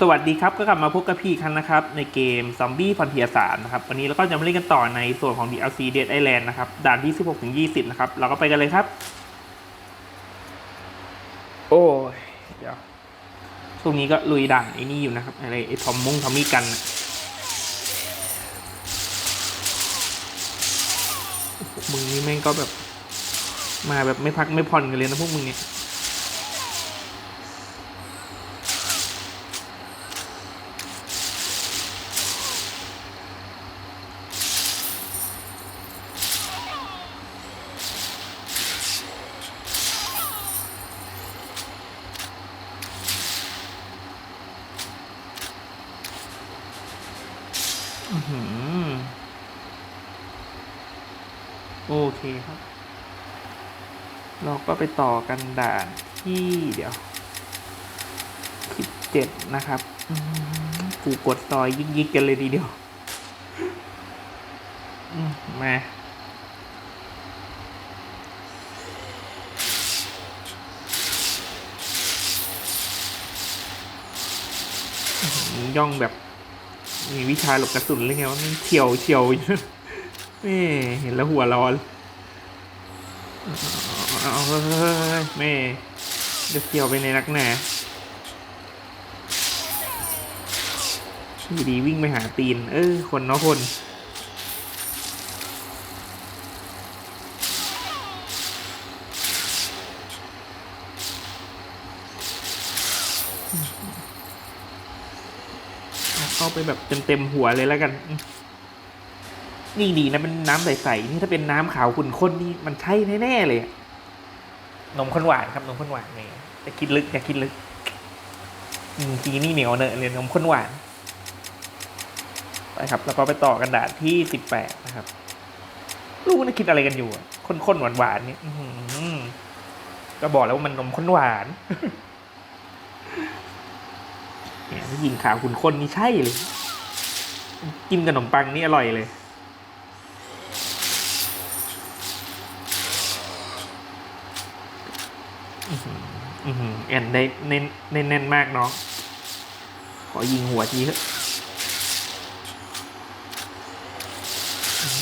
สวัสดีครับ ก็กลับมาพบกับพี่อีกครั้งนะครับ ในเกม Zombie Frontier 3นะครับ วันนี้เราก็จะมาเล่นกันต่อในส่วนของ DLC Dead Island นะครับ ด่านที่ 16ถึง20 นะครับ เราก็ไปกันเลยครับ โอ้ย เดี๋ยวช่วงนี้ก็ลุยด่านไอ้นี่อยู่นะครับ อะไรไอ้ทอมมงทอมมี่กันน่ะโอ้โหมึงนี่แม่งก็แบบ มาแบบไม่พักไม่ผ่อนกันเลยนะพวกมึงเนี่ย โอเคครับ เราก็ไปต่อกันด่านที่เดี๋ยวสิบเจ็ดนะครับกูกดซอยยิกยิกกันเลยทีเดียวมาย่องแบบ มีวิชาหลบกระสุนเลยไงว่ามันเฉียวเฉียวอยู่นี่เห็นแล้วหัวร้อนเอาเฮ้ยแม่จะเฉียวไปในนักหนาอยู่ดีวิ่งไปหาตีน เออ คนเนาะคน อ เข้าไปแบบเต็มๆหัวเลยแล้วกัน นี่ดีนะเป็นน้ำใสๆนี่ถ้าเป็นน้ำขาวขุ่นข้นนี่มันใช่แน่ๆเลยนมข้นหวานครับนมข้นหวานนี่จะคิดลึกอย่คิดลึกอืมจีนี่เหนียวเนอะเรียนนมข้นหวานไปครับ แล้วก็ไปต่อกันด่านที่สิบแปดนะครับลูกนี่คิดอะไรกันอยู่อะข้นๆหวานๆนี้ก็บอกแล้วว่ามันนมข้นหวาน ยิงขาวขุนข้นนี่ใช่เลย กินขนมปังนี่อร่อยเลยอือหืออือหือแอนได้เน้นเน้นมากน้อง ขอยิงหัวทีเถอะ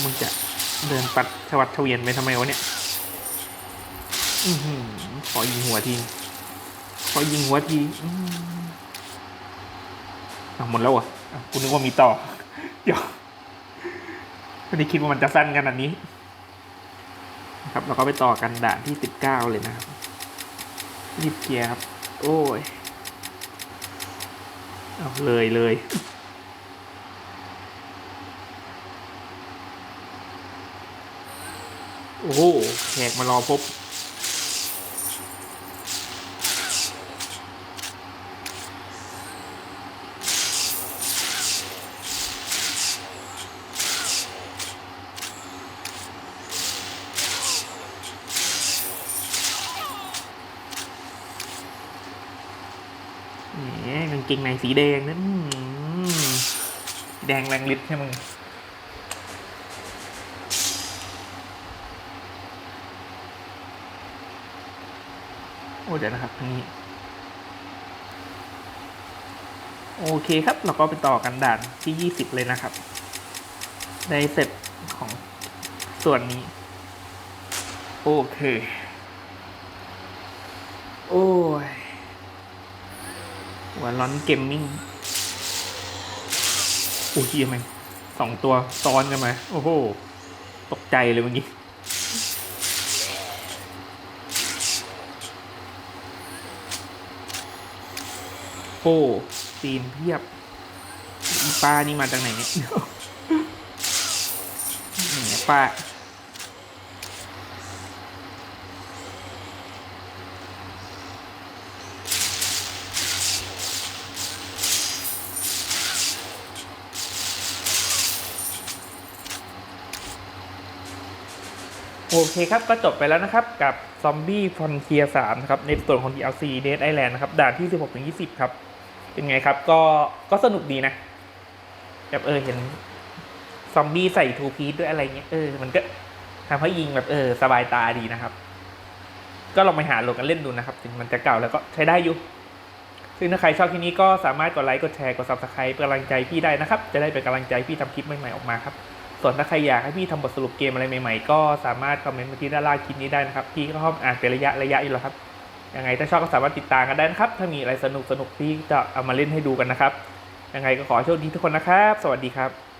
มึงจะเดินปัดชวัดเฉวียนไปทำไมวะเนี่ยอือหือขอยิงหัวที ขอยิงหัวทีอื หมดแล้วเหรอะอะกูนึกว่ามีต่อ เดี๋ยวไม่ได้คิดว่ามันจะสั้นขนาดนี้นะครับเราก็ไปต่อกันด่านที่สิบเก้าเลยนะครับรีบเคลียร์ครับ โอ้ยเอาเลยเลยโอ้โหแขกมารอพบ แหมกางเกงในสีแดงนั่นแดงแรงฤทธิ์ใช่มึงโอ้เดี๋ยวนะครับทางนี้ โอเคครับ เราก็ไปต่อกันด่านที่ยี่สิบเลยนะครับได้เสร็จของส่วนนี้ โอเค โอ้ย หัวร้อนเกมมิ่งโอ้ยยังไงสองตัวซ้อนกันไหมโอ้โห ตกใจเลยเมื่อกี้โอ้ตีนเพียบป้านี่มาจากไหนเนี่ยเนี่ยป้า โอเคครับ ก็จบไปแล้วนะครับกับ Zombie Frontier 3นะครับในส่วนของ DLC Dead Island นะครับด่านที่ 16ถึง20 ครับ เป็นไงครับก็ก็สนุกดีนะแบบเออเห็นซอมบี้ใส่ทูพีซด้วยอะไรเงี้ยเออมันก็ทำให้ยิงแบบเออสบายตาดีนะครับ ก็ลองไปหาโหลดกันเล่นดูนะครับ ถึงมันจะเก่าแล้วก็ใช้ได้อยู่ ซึ่งถ้าใครชอบคลิปนี้ก็สามารถกดไลค์กดแชร์กด subscribe เป็นกำลังใจพี่ได้นะครับ จะได้เป็นกำลังใจพี่ทำคลิปใหม่ๆออกมาครับ ส่วนถ้าใครอยากให้พี่ทำบทสรุปเกมอะไรใหม่ๆ ก็สามารถคอมเมนต์มาที่ด้านล่างคลิปนี้ได้นะครับ พี่ก็ชอบอ่านเป็นระยะระยะอยู่แล้วครับยังไงถ้าชอบก็สามารถติดตามกันได้นะครับ ถ้ามีอะไรสนุกสนุกๆพี่จะเอามาเล่นให้ดูกันนะครับยังไงก็ขอโชคดีทุกคนนะครับ สวัสดีครับ